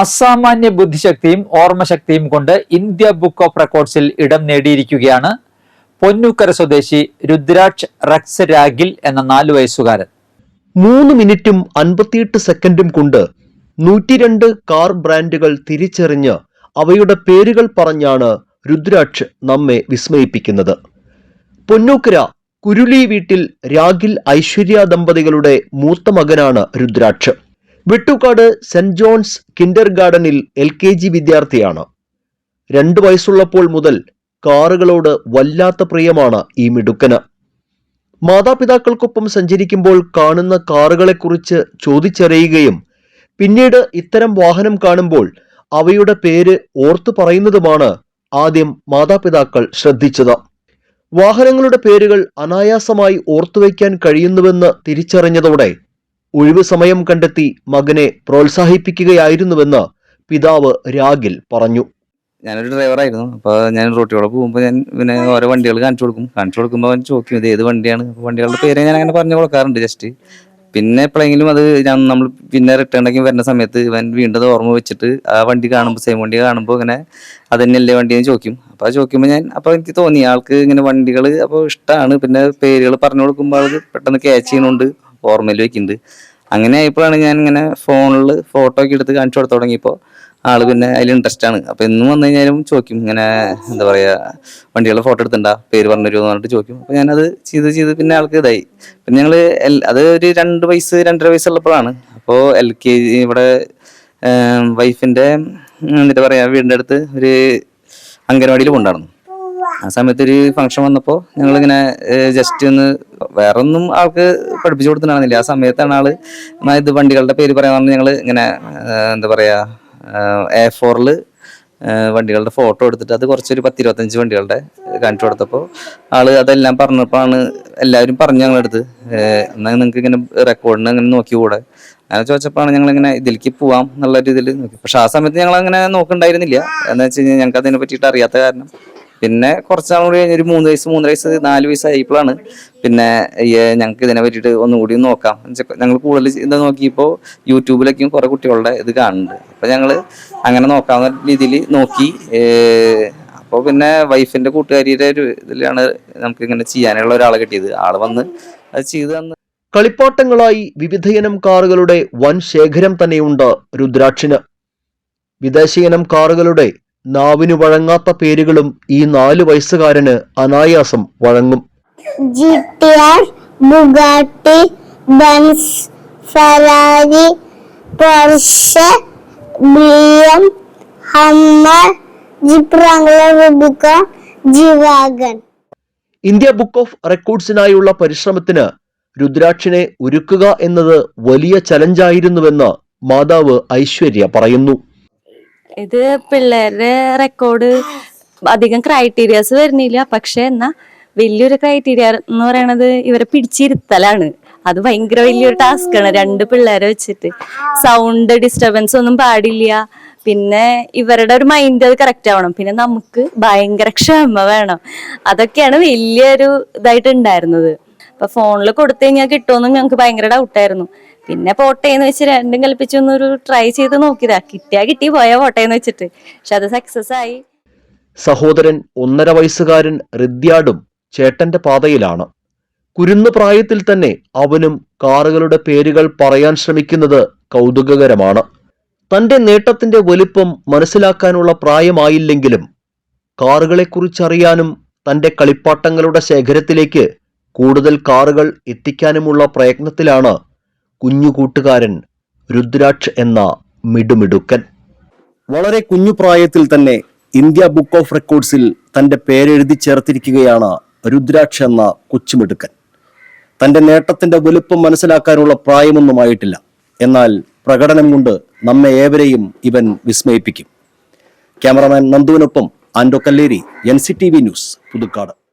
അസാമാന്യ ബുദ്ധിശക്തിയും ഓർമ്മശക്തിയും കൊണ്ട് India book of റെക്കോർഡ്സിൽ ഇടം നേടിയിരിക്കുകയാണ് പൊന്നൂക്കര സ്വദേശി രുദ്രാക്ഷ് റക്സ് രാഗിൽ എന്ന നാലു വയസ്സുകാരൻ. മൂന്ന് മിനിറ്റും അൻപത്തിയെട്ട് സെക്കൻഡും കൊണ്ട് നൂറ്റിരണ്ട് കാർ ബ്രാൻഡുകൾ തിരിച്ചറിഞ്ഞ് അവയുടെ പേരുകൾ പറഞ്ഞാണ് രുദ്രാക്ഷ് നമ്മെ വിസ്മയിപ്പിക്കുന്നത്. പൊന്നൂക്കര കുരുളി വീട്ടിൽ രാഗിൽ ഐശ്വര്യ ദമ്പതികളുടെ മൂത്ത മകനാണ് രുദ്രാക്ഷ്. വെട്ടുകാട് സെന്റ് ജോൺസ് കിൻഡർ ഗാർഡനിൽ എൽ കെ ജി വിദ്യാർത്ഥിയാണ്. രണ്ടു വയസ്സുള്ളപ്പോൾ മുതൽ കാറുകളോട് വല്ലാത്ത പ്രിയമാണ് ഈ മിടുക്കന്. മാതാപിതാക്കൾക്കൊപ്പം സഞ്ചരിക്കുമ്പോൾ കാണുന്ന കാറുകളെക്കുറിച്ച് ചോദിച്ചറിയുകയും പിന്നീട് ഇത്തരം വാഹനം കാണുമ്പോൾ അവയുടെ പേര് ഓർത്തു പറയുന്നതുമാണ് ആദ്യം മാതാപിതാക്കൾ ശ്രദ്ധിച്ചത്. വാഹനങ്ങളുടെ പേരുകൾ അനായാസമായി ഓർത്തുവയ്ക്കാൻ കഴിയുന്നുവെന്ന് തിരിച്ചറിഞ്ഞതോടെ ഒഴിവു സമയം കണ്ടെത്തി മകനെ പ്രോത്സാഹിപ്പിക്കുകയായിരുന്നുവെന്ന് പിതാവ് രാഗിൽ പറഞ്ഞു. ഞാനൊരു ഡ്രൈവറായിരുന്നു അപ്പോൾ ഞാൻ റോട്ടിലൂടെ പോകുമ്പോൾ ഞാൻ പിന്നെ ഓരോ വണ്ടികൾ കാണിച്ചു കൊടുക്കും. കാണിച്ചു കൊടുക്കുമ്പോൾ അവൻ ചോദിക്കും ഇത് ഏത് വണ്ടിയാണ്? വണ്ടികളുടെ പേര് ഞാൻ അങ്ങനെ പറഞ്ഞു കൊടുക്കാറുണ്ട് ജസ്റ്റ് പിന്നെ എപ്പോഴെങ്കിലും അത് ഞാൻ നമ്മൾ പിന്നെ റിട്ടേൺ ആക്കി വരുന്ന സമയത്ത് ഇവൻ വീണ്ടും അത് ഓർമ്മ വെച്ചിട്ട് ആ വണ്ടി കാണുമ്പോൾ സെയിം വണ്ടി കാണുമ്പോൾ ഇങ്ങനെ അത് തന്നെയല്ലേ വണ്ടി? ചോദിക്കും. അപ്പോൾ ചോദിക്കുമ്പോൾ ഞാൻ അപ്പോൾ എനിക്ക് തോന്നി ആൾക്ക് ഇങ്ങനെ വണ്ടികൾ അപ്പോൾ ഇഷ്ടമാണ് പിന്നെ പേരുകൾ പറഞ്ഞു കൊടുക്കുമ്പോൾ അത് പെട്ടെന്ന് ക്യാച്ച് ചെയ്യുന്നുണ്ട് ഓർമ്മയിൽ വെക്കുന്നുണ്ട് അങ്ങനെ ആയപ്പോഴാണ് ഞാൻ ഇങ്ങനെ ഫോണിൽ ഫോട്ടോ ഒക്കെ എടുത്ത് കാണിച്ചു കൊടുത്തു തുടങ്ങിയപ്പോൾ ആൾ പിന്നെ അതിൽ ഇൻട്രസ്റ്റ് ആണ്. അപ്പൊ എന്നും വന്നു കഴിഞ്ഞാലും ചോദിക്കും ഇങ്ങനെ എന്താ പറയാ വണ്ടികളെ ഫോട്ടോ എടുത്തിണ്ടാ? പേര് പറഞ്ഞു എന്ന് പറഞ്ഞിട്ട് ചോദിക്കും. അപ്പൊ ഞാനത് ചെയ്ത് ചെയ്ത് പിന്നെ ആൾക്ക് ഇതായി. പിന്നെ ഞങ്ങൾ അത് ഒരു രണ്ട് വയസ്സ് രണ്ടര വയസ്സുള്ളപ്പോഴാണ്. അപ്പോൾ എൽ കെ ജി ഇവിടെ വൈഫിന്റെ എന്താ പറയാ വീടിന്റെ അടുത്ത് ഒരു അംഗനവാടിയിൽ കൊണ്ടായിരുന്നു ആ സമയത്ത് ഒരു ഫംഗ്ഷൻ വന്നപ്പോൾ ഞങ്ങളിങ്ങനെ ജസ്റ്റ് ഒന്ന് വേറെ ഒന്നും ആൾക്ക് പഠിപ്പിച്ചു കൊടുത്തിട്ടുണ്ടായിരുന്നില്ല. ആ സമയത്താണ് ആൾ ഇത് വണ്ടികളുടെ പേര് പറയാൻ പറഞ്ഞ് ഞങ്ങൾ ഇങ്ങനെ എന്താ പറയാ എ ഫോറിൽ വണ്ടികളുടെ ഫോട്ടോ എടുത്തിട്ട് അത് കുറച്ചൊരു പത്തിരുപത്തഞ്ച് വണ്ടികളുടെ കാണിച്ചു കൊടുത്തപ്പോൾ ആൾ അതെല്ലാം പറഞ്ഞപ്പോഴാണ് എല്ലാവരും പറഞ്ഞു ഞങ്ങളടുത്ത് എന്നാൽ നിങ്ങൾക്ക് ഇങ്ങനെ റെക്കോർഡിന് അങ്ങനെ നോക്കിക്കൂടെ? അങ്ങനെ ചോദിച്ചപ്പോഴാണ് ഞങ്ങൾ ഇങ്ങനെ ഇതിലേക്ക് പോവാം എന്നുള്ള രീതിയിൽ നോക്കി. പക്ഷെ ആ സമയത്ത് ഞങ്ങൾ അങ്ങനെ നോക്കണ്ടായിരുന്നില്ല എന്ന് വെച്ച് കഴിഞ്ഞാൽ ഞങ്ങൾക്ക് അതിനെ പറ്റിയിട്ട് അറിയാത്ത കാരണം പിന്നെ കുറച്ച് നാൾ കൂടി കഴിഞ്ഞ് ഒരു മൂന്ന് വയസ്സ് മൂന്നര വയസ്സ് നാല് വയസ്സ് ആയപ്പോഴാണ് പിന്നെ ഞങ്ങൾക്ക് ഇതിനെ പറ്റിയിട്ട് ഒന്നുകൂടി നോക്കാം. ഞങ്ങൾ കൂടുതൽ ഇത് നോക്കിയപ്പോൾ യൂട്യൂബിലേക്കും കുറേ കുട്ടികളുടെ ഇത് കാണുന്നുണ്ട്. അപ്പോൾ ഞങ്ങൾ അങ്ങനെ നോക്കാവുന്ന രീതിയിൽ നോക്കി. അപ്പോൾ പിന്നെ വൈഫിന്റെ കൂട്ടുകാരിയുടെ ഒരു ഇതിലാണ് നമുക്ക് ഇങ്ങനെ ചെയ്യാനുള്ള ഒരാളെ കിട്ടിയത്. ആൾ വന്ന് അത് ചെയ്തു തന്ന്. കളിപ്പാട്ടങ്ങളായി വിവിധയിനം കാറുകളുടെ വൻ ശേഖരം തന്നെയുണ്ട് രുദ്രാക്ഷിന്. വിദേശയിനം കാറുകളുടെ നാവിനു വഴങ്ങാത്ത പേരുകളും ഈ നാല് വയസ്സുകാരന് അനായാസം വഴങ്ങും. G T R Bugatti Benz Ferrari Porsche Hummer jeep Wrangler Rubicon G wagon India book of റെക്കോർഡ്സിനായുള്ള പരിശ്രമത്തിന് രുദ്രാക്ഷിനെ ഒരുക്കുക എന്നത് വലിയ ചലഞ്ചായിരുന്നുവെന്ന് മാതാവ് ഐശ്വര്യ പറയുന്നു. ഇത് പിള്ളേരുടെ റെക്കോർഡ് അധികം ക്രൈറ്റീരിയാസ് വരുന്നില്ല. പക്ഷെ എന്നാ വലിയൊരു ക്രൈറ്റീരിയ എന്ന് പറയണത് ഇവരെ പിടിച്ചിരുത്തലാണ്. അത് ഭയങ്കര വലിയൊരു ടാസ്ക് ആണ് രണ്ട് പിള്ളേരെ വെച്ചിട്ട്. സൗണ്ട് ഡിസ്റ്റർബൻസ് ഒന്നും പാടില്ല. പിന്നെ ഇവരുടെ ഒരു മൈൻഡ് അത് കറക്റ്റ് ആവണം. പിന്നെ നമുക്ക് ഭയങ്കര ക്ഷമ വേണം. അതൊക്കെയാണ് വലിയൊരു ഇതായിട്ട് ഉണ്ടായിരുന്നത്. അപ്പൊ ഫോണിൽ കൊടുത്തു കഴിഞ്ഞാൽ കിട്ടുമെന്ന് ഞങ്ങൾക്ക് ഭയങ്കര ഡൗട്ടായിരുന്നു പിന്നെ പോട്ടേന്ന് വെച്ച് രണ്ടും കൽപ്പിച്ചൊന്നൊരു ട്രൈ ചെയ്ത് നോക്കിയതാ. കിട്ടിയാ കിട്ടി പോയാ പോട്ടേന്ന് വെച്ചിട്ട്. പക്ഷെ അത് സക്സസ് ആയി. സഹോദരൻ ഒന്നര വയസ്സുകാരൻ റിദ്യാഡും ചേട്ടന്റെ പാതയിലാണ്. കുരുന്നു പ്രായത്തിൽ തന്നെ അവനും കാറുകളുടെ പേരുകൾ പറയാൻ ശ്രമിക്കുന്നത് കൗതുകകരമാണ്. തന്റെ നേട്ടത്തിന്റെ വലിപ്പം മനസ്സിലാക്കാനുള്ള പ്രായമായില്ലെങ്കിലും കാറുകളെക്കുറിച്ചറിയാനും തന്റെ കളിപ്പാട്ടങ്ങളുടെ ശേഖരത്തിലേക്ക് കൂടുതൽ കാറുകൾ എത്തിക്കാനുമുള്ള പ്രയത്നത്തിലാണ് കുഞ്ഞു കൂട്ടുകാരൻ രുദ്രാക്ഷ് എന്ന മിടുമിടുക്കൻ. വളരെ കുഞ്ഞു പ്രായത്തിൽ തന്നെ ഇന്ത്യ ബുക്ക് ഓഫ് റെക്കോർഡ്സിൽ തന്റെ പേരെഴുതി ചേർത്തിരിക്കുകയാണ് രുദ്രാക്ഷ് എന്ന കൊച്ചുമിടുക്കൻ. തന്റെ നേട്ടത്തിന്റെ വലുപ്പം മനസ്സിലാക്കാനുള്ള പ്രായമൊന്നുമായിട്ടില്ല എന്നാൽ പ്രകടനം കൊണ്ട് നമ്മെ ഏവരെയും ഇവൻ വിസ്മയിപ്പിക്കും. Cameraman നന്ദുവിനൊപ്പം Ando Kalleri N C T V news Puthukkad.